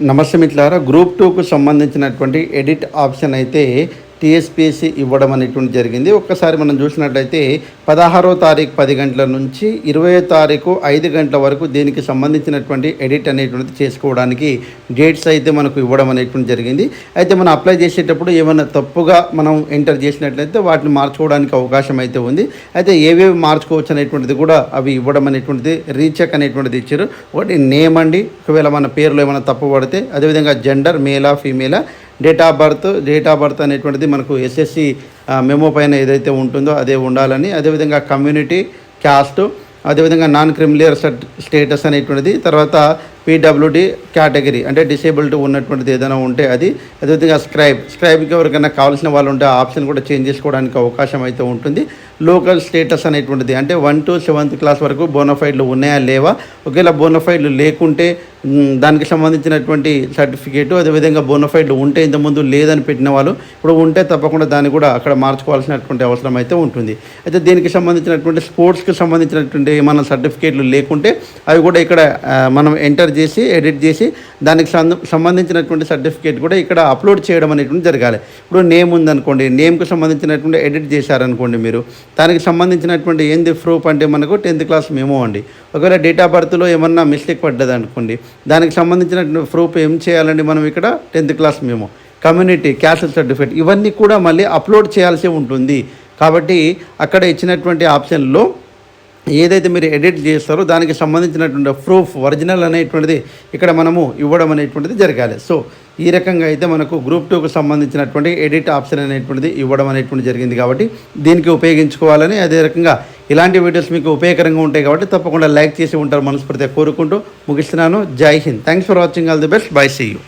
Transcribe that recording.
నమస్తే మిత్రులారా గ్రూప్ టూకు సంబంధించినటువంటి ఎడిట్ ఆప్షన్ అయితే టీఎస్పీఎస్సీ ఇవ్వడం అనేటువంటి జరిగింది. ఒక్కసారి మనం చూసినట్లయితే పదహారో తారీఖు పది గంటల నుంచి ఇరవై తారీఖు ఐదు గంటల వరకు దీనికి సంబంధించినటువంటి ఎడిట్ అనేటువంటిది చేసుకోవడానికి డేట్స్ అయితే మనకు ఇవ్వడం అనేటువంటి జరిగింది. అయితే మనం అప్లై చేసేటప్పుడు ఏమైనా తప్పుగా మనం ఎంటర్ చేసినట్లయితే వాటిని మార్చుకోవడానికి అవకాశం అయితే ఉంది. అయితే ఏవేవి మార్చుకోవచ్చు అనేటువంటిది కూడా అవి ఇవ్వడం అనేటువంటిది రీచెక్ అనేటువంటిది ఇచ్చారు. ఒకటి నేమ్ అండి. ఒకవేళ మన పేరులో ఏమైనా తప్పు పడితే అదేవిధంగా జెండర్ మేలా ఫీమేలా date of birth date of birth అనేటువంటిది మనకు ఎస్ఎస్సి మెమో పైన ఏదైతే ఉంటుందో అదే ఉండాలని అదేవిధంగా కమ్యూనిటీ క్యాస్ట్ అదేవిధంగా నాన్ క్రిమిలియర్ స్టేటస్ అనేటువంటిది తర్వాత పీడబ్ల్యూడి కేటగిరీ అంటే డిసేబిలిటీ ఉన్నటువంటిది ఏదైనా ఉంటే అది అదేవిధంగా స్క్రైబ్ స్క్రైబ్కి ఎవరికైనా కావాల్సిన వాళ్ళు ఉంటే ఆప్షన్ కూడా చేంజ్ చేసుకోవడానికి అవకాశం అయితే ఉంటుంది. లోకల్ స్టేటస్ అనేటువంటిది అంటే వన్ టు సెవెంత్ క్లాస్ వరకు బోనోఫైడ్లు ఉన్నాయా లేవా? ఒకవేళ బోనోఫైడ్లు లేకుంటే దానికి సంబంధించినటువంటి సర్టిఫికేటు అదేవిధంగా బోనఫైడ్లు ఉంటే ఇంతకుముందు లేదని పెట్టిన వాళ్ళు ఇప్పుడు ఉంటే తప్పకుండా దాన్ని కూడా అక్కడ మార్చుకోవాల్సినటువంటి అవసరం అయితే ఉంటుంది. అయితే దీనికి సంబంధించినటువంటి స్పోర్ట్స్కి సంబంధించినటువంటి మన సర్టిఫికేట్లు లేకుంటే అవి కూడా ఇక్కడ మనం ఎంటర్ చేసి ఎడిట్ చేసి దానికి సంబంధించినటువంటి సర్టిఫికేట్ కూడా ఇక్కడ అప్లోడ్ చేయడం అనేటువంటి జరగాలి. ఇప్పుడు నేమ్ ఉందనుకోండి నేమ్కి సంబంధించినటువంటి ఎడిట్ చేశారనుకోండి మీరు దానికి సంబంధించినటువంటి ఏంది ప్రూఫ్ అంటే మనకు టెన్త్ క్లాస్ మేము అండి. ఒకవేళ డేట్ ఆఫ్ బర్త్లో ఏమన్నా మిస్టేక్ పడ్డది అనుకోండి దానికి సంబంధించినటువంటి ప్రూఫ్ ఏం చేయాలండి మనం ఇక్కడ? టెన్త్ క్లాస్ మేము కమ్యూనిటీ క్యాస్ట్ సర్టిఫికేట్ ఇవన్నీ కూడా మళ్ళీ అప్లోడ్ చేయాల్సి ఉంటుంది. కాబట్టి అక్కడ ఇచ్చినటువంటి ఆప్షన్లో ఏదైతే మీరు ఎడిట్ చేస్తారో దానికి సంబంధించినటువంటి ప్రూఫ్ ఒరిజినల్ అనేటువంటిది ఇక్కడ మనము ఇవ్వడం అనేటువంటిది జరగాలి. సో ఈ రకంగా అయితే మనకు గ్రూప్ టూకు సంబంధించినటువంటి ఎడిట్ ఆప్షన్ అనేటువంటిది ఇవ్వడం అనేటువంటి జరిగింది కాబట్టి దీనికి ఉపయోగించుకోవాలని అదే రకంగా ఇలాంటి వీడియోస్ మీకు ఉపయోగకరంగా ఉంటాయి కాబట్టి తప్పకుండా లైక్ చేసి ఉంటారు మనస్ఫూర్తిగా కోరుకుంటూ ముగిస్తున్నాను. జై Hind. Thanks for watching all the best bye see you